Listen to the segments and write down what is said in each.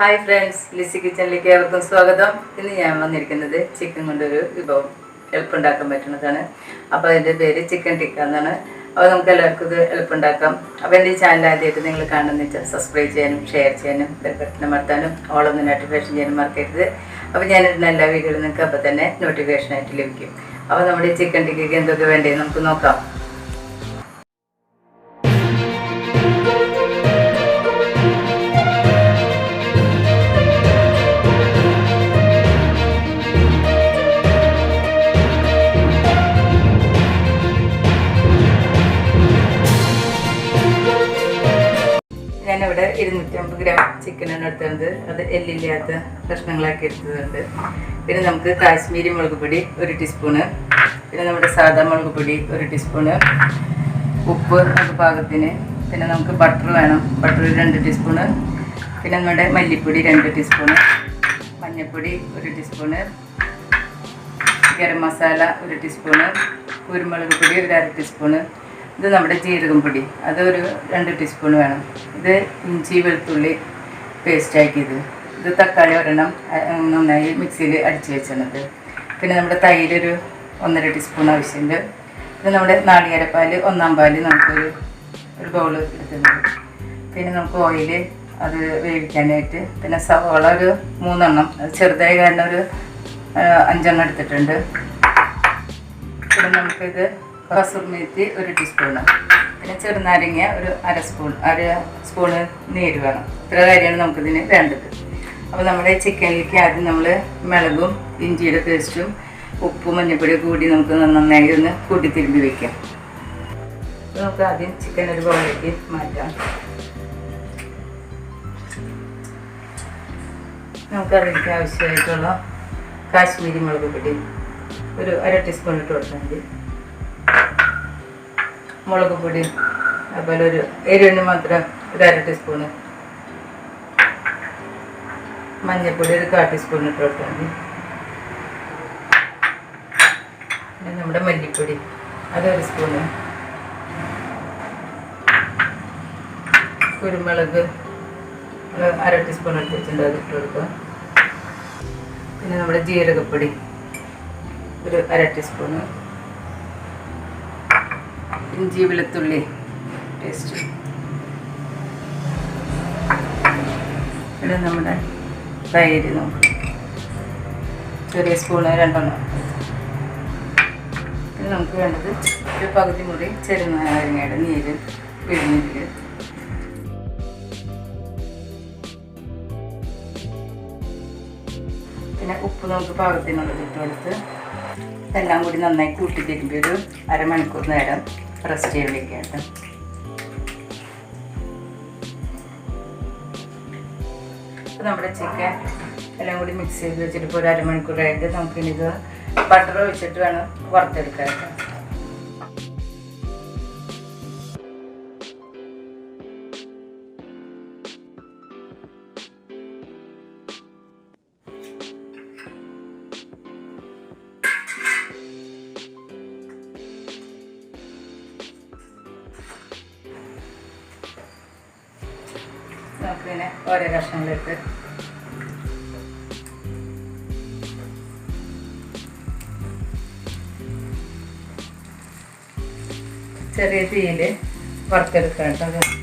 Hi friends Lissy കിച്ചണിലേക്ക് ഏവർക്കും സ്വാഗതം. ഇന്ന് ഞാൻ വന്നിരിക്കുന്നത് ചിക്കൻ കൊണ്ടൊരു വിഭവം എളുപ്പമുണ്ടാക്കാൻ പറ്റുന്നതാണ്. അപ്പോൾ അതിന്റെ പേര് ചിക്കൻ ടിക്ക എന്നാണ്. അപ്പോൾ നമുക്ക് എല്ലാവർക്കും ഇത് എളുപ്പമുണ്ടാക്കാം. അപ്പോൾ എന്റെ ചാനൽ ആദ്യമായിട്ട് നിങ്ങൾ കാണുന്ന വെച്ചാൽ സബ്സ്ക്രൈബ് ചെയ്യാനും ഷെയർ ചെയ്യാനും ബെൽബട്ടൺ അമർത്താനും ഓളൊന്ന് നോട്ടിഫിക്കേഷൻ ചെയ്യാനും മറക്കരുത്. അപ്പോൾ ഞാനിടുന്ന എല്ലാ വീഡിയോയിലും നിങ്ങൾക്ക് അപ്പോൾ തന്നെ നോട്ടിഫിക്കേഷൻ ആയിട്ട് ലഭിക്കും. അപ്പോൾ നമ്മുടെ ചിക്കൻ ടിക്കയ്ക്ക് എന്തൊക്കെ വേണ്ടത് നമുക്ക് നോക്കാം. ചിക്കനാണ് എടുത്തത് അത് എല്ലില്ലാത്ത കഷ്ണങ്ങളാക്കി എടുത്തതുണ്ട് പിന്നെ നമുക്ക് കാശ്മീരി മുളക് പൊടി ഒരു ടീസ്പൂണ് പിന്നെ നമ്മുടെ സാദാ മുളക് പൊടി ഒരു ടീസ്പൂണ് ഉപ്പ് നമുക്ക് പാകത്തിന്. പിന്നെ നമുക്ക് ബട്ടർ വേണം. ബട്ടർ രണ്ട് ടീസ്പൂണ് പിന്നെ നമ്മുടെ മല്ലിപ്പൊടി രണ്ട് ടീസ്പൂണ് മഞ്ഞൾപ്പൊടി ഒരു ടീസ്പൂണ് ഗരം മസാല ഒരു ടീസ്പൂണ് കുരുമുളക് പൊടി ഒരു അര ടീസ്പൂണ് ഇത് നമ്മുടെ ജീരകം പൊടി. അത് ഒരു രണ്ട് ടീസ്പൂൺ വേണം. ഇത് ഇഞ്ചി വെളുത്തുള്ളി പേസ്റ്റ് ആക്കിയത്. ഇത് തക്കാളി ഒരെണ്ണം നന്നായി മിക്സിയിൽ അടിച്ച് വെച്ചത് പിന്നെ നമ്മുടെ തൈര് ഒരു ഒന്നര ടീസ്പൂൺ ആവശ്യമുണ്ട് പിന്നെ നമ്മുടെ നാളികേരപ്പാൽ ഒന്നാം പാൽ നമുക്കൊരു ഒരു ബൗൾ എടുത്തിട്ടുണ്ട്. പിന്നെ നമുക്ക് ഓയിൽ അത് വേവിക്കാനായിട്ട് പിന്നെ സവാള ഒരു മൂന്നെണ്ണം അത് ചെറുതായി കാരണം ഒരു അഞ്ചെണ്ണം എടുത്തിട്ടുണ്ട്. പിന്നെ നമുക്കിത് കസൂർ മേത്തി ഒരു ടീസ്പൂണ് പിന്നെ ചെറുനാരങ്ങ ഒരു അര സ്പൂൺ അര സ്പൂണ് നീര് വേണം. ഇത്ര കാര്യമാണ് നമുക്കിതിന് വേണ്ടത്. അപ്പോൾ നമ്മുടെ ചിക്കനിലേക്ക് ആദ്യം നമ്മൾ മിളകും ഇഞ്ചിയുടെ പേസ്റ്റും ഉപ്പും മഞ്ഞൾപ്പൊടി കൂടി നമുക്ക് നന്നായി ഒന്ന് കൂട്ടി തിരുമ്പി അപ്പോൾ നമുക്ക് ആദ്യം ചിക്കൻ ഒരു ബൗളിലേക്ക് മാറ്റാം. നമുക്ക് അതിലേക്ക് ആവശ്യമായിട്ടുള്ള കാശ്മീരി മുളക് പൊടി ഒരു അര ടീസ്പൂൺ ഇട്ട് കൊടുത്താൽ മതി. മുളക് പൊടി അതുപോലെ ഒരു എരിവിന് മാത്രം ഒരു അര ടീസ്പൂണ്. മഞ്ഞൾപ്പൊടി ഒരു കാ ടീസ്പൂൺ ഇട്ട് കൊടുത്താൽ മതി. പിന്നെ നമ്മുടെ മല്ലിപ്പൊടി അതൊരു സ്പൂണ്. കുരുമുളക് അര ടീസ്പൂൺ എടുത്ത് വെച്ചിട്ടുണ്ട് അത് ഇട്ട് കൊടുക്കുക. പിന്നെ നമ്മുടെ ജീരകപ്പൊടി ഒരു അര ടീസ്പൂണ്. ഇഞ്ചി വെളുത്തുള്ളി പേസ്റ്റ് ഇവിടെ നമ്മുടെ തൈര് നമുക്ക് ചെറിയ സ്പൂണ് രണ്ടെണ്ണം. പിന്നെ നമുക്ക് വേണ്ടത് ഒരു പകുതി മുറി ചെറുനാരങ്ങയുടെ നീര് പിഴിഞ്ഞിട്ട്. പിന്നെ ഉപ്പ് നമുക്ക് പാകത്തിനുള്ളത് ഇട്ട് കൊടുത്ത് എല്ലാം കൂടി നന്നായി കൂട്ടി തിരുമ്പി ഒരു അരമണിക്കൂർ നേരം റെസ്റ്റ് ചെയ്യാൻ വെക്കാട്ടോ അപ്പോൾ നമ്മുടെ ചിക്കൻ എല്ലാം കൂടി മിക്സ് ചെയ്ത് വെച്ചിട്ട് ഇപ്പോൾ ഒരു അരമണിക്കൂറായിട്ട് നമുക്കിനിത് ബട്ടർ ഒഴിച്ചിട്ട് വേണം വറുത്തെടുക്കാൻ നമുക്കിങ്ങനെ ഓരോ കഷ്ണങ്ങളിട്ട് ചെറിയ തീയിൽ വറുത്തെടുക്കണം കേട്ടോ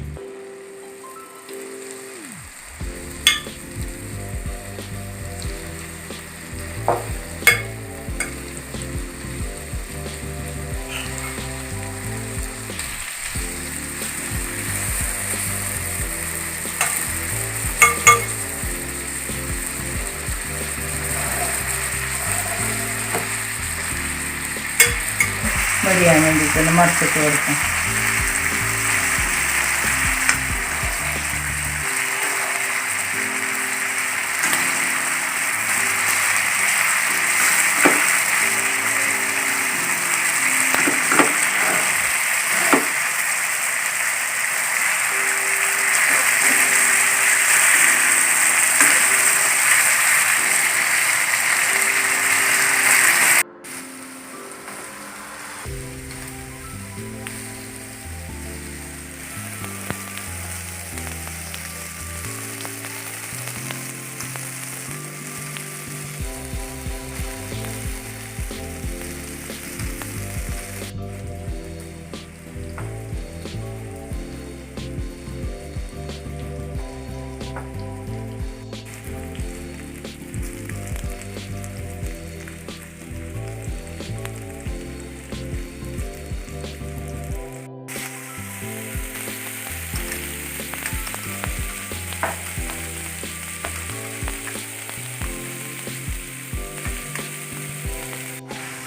ചെയ്യാൻ വേണ്ടിയിട്ടൊന്ന് മടച്ചിട്ട് കൊടുക്കാം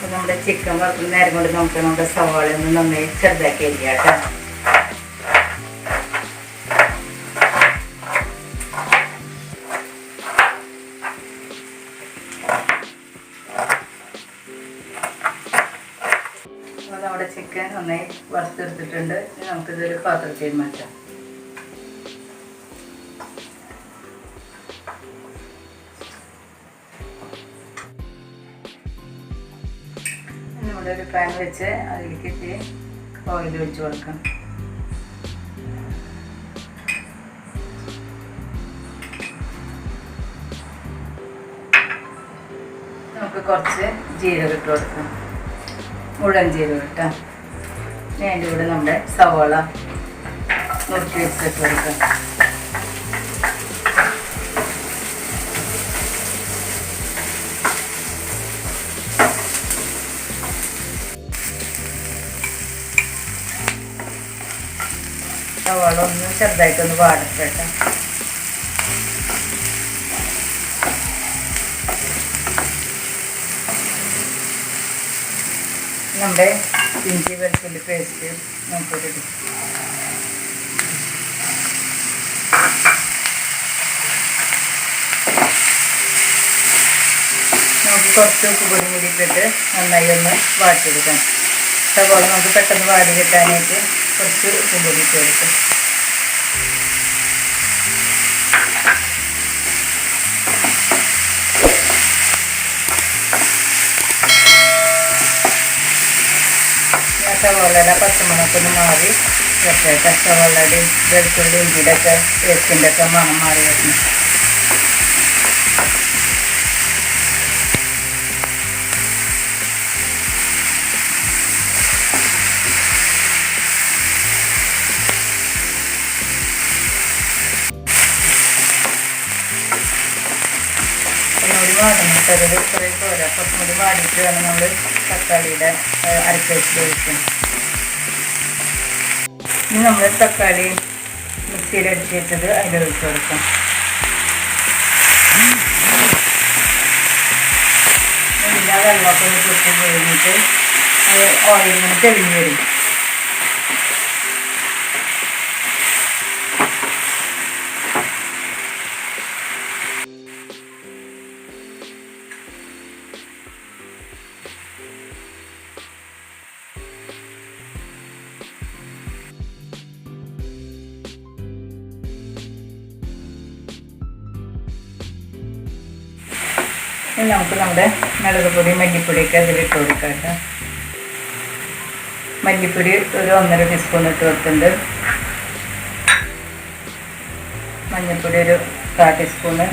നമ്മുടെ ചിക്കൻ വറുക്കുന്ന നേരം കൊണ്ട് നമുക്ക് നമ്മുടെ സവാള ഒന്ന് നന്നായി ചെറുതാക്കി അരിയാം കേട്ടോ നമ്മുടെ ചിക്കൻ നന്നായി വറുത്തെടുത്തിട്ടുണ്ട്. നമുക്കിതൊരു പാത്രത്തിൽ മാറ്റാം. നമ്മുടെ ഒരു പാൻ വെച്ച് അതിലേക്ക് ഓയിൽ ഒഴിച്ച് കൊടുക്കാം. നമുക്ക് കുറച്ച് ജീരകം ഇട്ട് കൊടുക്കാം. മുഴുവൻ ജീരകം ഇട്ടാം. ഇനി അതിന്റെ കൂടെ നമ്മുടെ സവോള നുറുക്കി വെച്ചിട്ട് കൊടുക്കാം. സവാള ചെറുതായിട്ടൊന്ന് വാടട്ടെ നമ്മുടെ ഇഞ്ചി വെളുത്തുള്ളി പേസ്റ്റ് നമുക്ക് കുറച്ച് ഉപ്പ് പൊടി കൂടി ഇട്ടിട്ട് നന്നായി ഒന്ന് വാട്ടിയെടുക്കാം സവാള നമുക്ക് പെട്ടെന്ന് വാടി കിട്ടാനായിട്ട് കുറച്ച് കൊടുക്കാം ഞാൻ സവാളയുടെ പച്ചമുളകൊന്ന് മാറി വെച്ചേക്കാം. സവാളയുടെയും വെളുത്തുള്ളിയും ഇഞ്ചിയുടെയൊക്കെ പേസ്റ്റിന്റെ ഒക്കെ മണം മാറി വരുന്നു. വാടണം കുറേ പോരാ കുറച്ചും കൂടി വാടിയിട്ട് വേണം നമ്മൾ തക്കാളിയുടെ അരച്ച് വെച്ച് ഒഴിക്കാൻ ഇനി നമ്മൾ തക്കാളി മിക്സിയിൽ അടിച്ചിട്ടത് അതിൽ ഒഴിച്ചു കൊടുക്കാം. വെള്ളമൊക്കെ ഒന്ന് പൊട്ടി കഴിഞ്ഞിട്ട് അത് ഓയിൽ ഇങ്ങനെ തെളിഞ്ഞ് വരും. ഇനി നമുക്ക് നമ്മുടെ മുളക് പൊടി മല്ലിപ്പൊടിയൊക്കെ അതിലിട്ട് കൊടുക്കാം കേട്ടോ മല്ലിപ്പൊടി ഒരു ഒന്നര ടീസ്പൂൺ ഇട്ട് കൊടുത്തിട്ടുണ്ട്. മഞ്ഞൾപ്പൊടി ഒരു കാ ടീസ്പൂണ്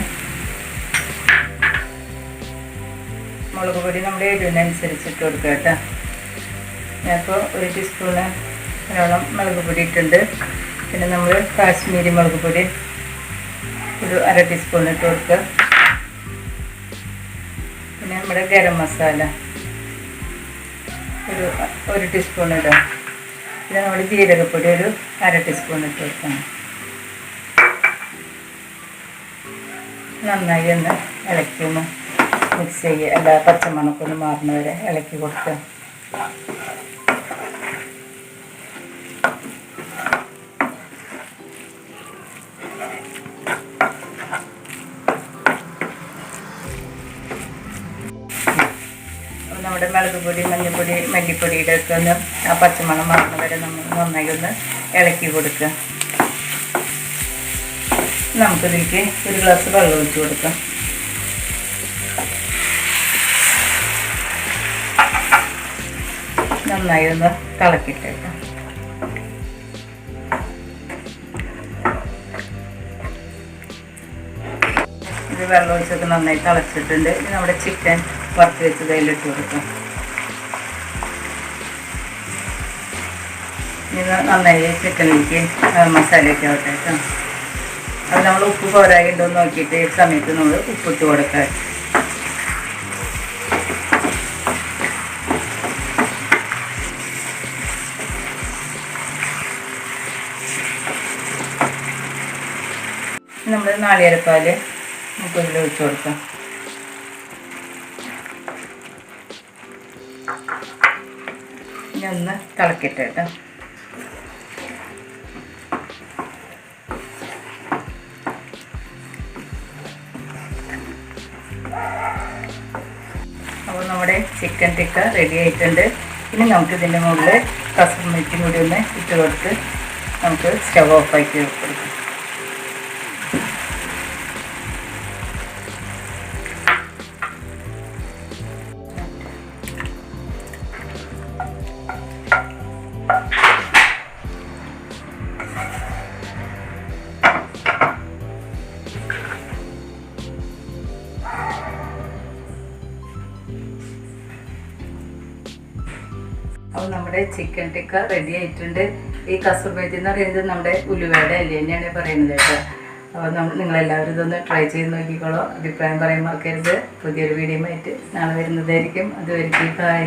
മുളക് പൊടി നമ്മുടെ എരിവിനനുസരിച്ച് ഇട്ട് കൊടുക്കുക കേട്ടോ. ഞാനിപ്പോൾ ഒരു ടീസ്പൂണ് ധാരാളം മുളക് പൊടി ഇട്ടുണ്ട് പിന്നെ നമ്മൾ കാശ്മീരി മുളക് പൊടി ഒരു അര ടീസ്പൂൺ ഇട്ട് കൊടുക്കുക. നമ്മുടെ ഗരം മസാല. ഒരു ഒരു ടീസ്പൂൺ ഇടാം പിന്നെ നമ്മൾ ജീരകപ്പൊടി ഒരു അര ടീസ്പൂൺ ഇട്ട് വെക്കണം നന്നായി ഒന്ന് ഇളക്കി ഒന്ന് മിക്സ് ചെയ്യുക എല്ലാ പച്ചമണക്കൊന്ന് മാറുന്നവരെ ഇളക്കി കൊടുക്കുക. നമ്മുടെ മുളക് പൊടി മഞ്ഞൾപ്പൊടി മല്ലിപ്പൊടിയുടെ ഒന്ന് ആ പച്ചമണം മാറുന്ന വരെ നമ്മൾ നന്നായി ഒന്ന് ഇളക്കി കൊടുക്കുക. നമുക്കിതിലേക്ക് ഒരു ഗ്ലാസ് വെള്ളം ഒഴിച്ച് കൊടുക്കാം. നന്നായി ഒന്ന് തിളക്കിട്ടേക്കാം. ഇത് വെള്ളം ഒഴിച്ചൊക്കെ നന്നായി തിളച്ചിട്ടുണ്ട്. നമ്മുടെ ചിക്കൻ വറുത്ത് വെച്ചത് അതിലിട്ട് കൊടുക്കും. ഇത് നന്നായി ചിക്കനിലേക്ക് മസാലയൊക്കെ ആവട്ടെ കേട്ടോ. അത് നമ്മൾ ഉപ്പ് പോരായി ഉണ്ടോ എന്ന് നോക്കിയിട്ട് ഈ സമയത്ത് നമ്മൾ ഉപ്പിട്ട് കൊടുക്കാം നമ്മൾ നാളികേരപ്പാൽ മുപ്പതിൽ ഒഴിച്ച് കൊടുക്കാം ഇനി ഒന്ന് തിളക്കട്ടെ കേട്ടോ. അപ്പോൾ നമ്മുടെ ചിക്കൻ ടിക്ക റെഡി ആയിട്ടുണ്ട്. ഇനി നമുക്ക് ഇതിന്റെ മുകളിൽ കസൂർ കൂടി ഒന്ന് ഇട്ട് കൊടുത്ത് നമുക്ക് സ്റ്റവ് ഓഫ് ആക്കി കൊടുക്കാം. അപ്പോൾ നമ്മുടെ ചിക്കൻ ടിക്ക റെഡി ആയിട്ടുണ്ട്. ഈ കസൂർ മേത്തി എന്ന് പറയുന്നത് നമ്മുടെ ഉലുവയുടെ അല്ലേ തന്നെയാണ് പറയുന്നത് കേട്ടോ. അപ്പോൾ നിങ്ങളെല്ലാവരും ഇതൊന്ന് ട്രൈ ചെയ്ത് നോക്കിക്കോളോ. അഭിപ്രായം പറയാൻ മറക്കരുത്. പുതിയൊരു വീഡിയോ ആയിട്ട് നാളെ വരുന്നതായിരിക്കും. അതുവരെയ്ക്ക് ബൈ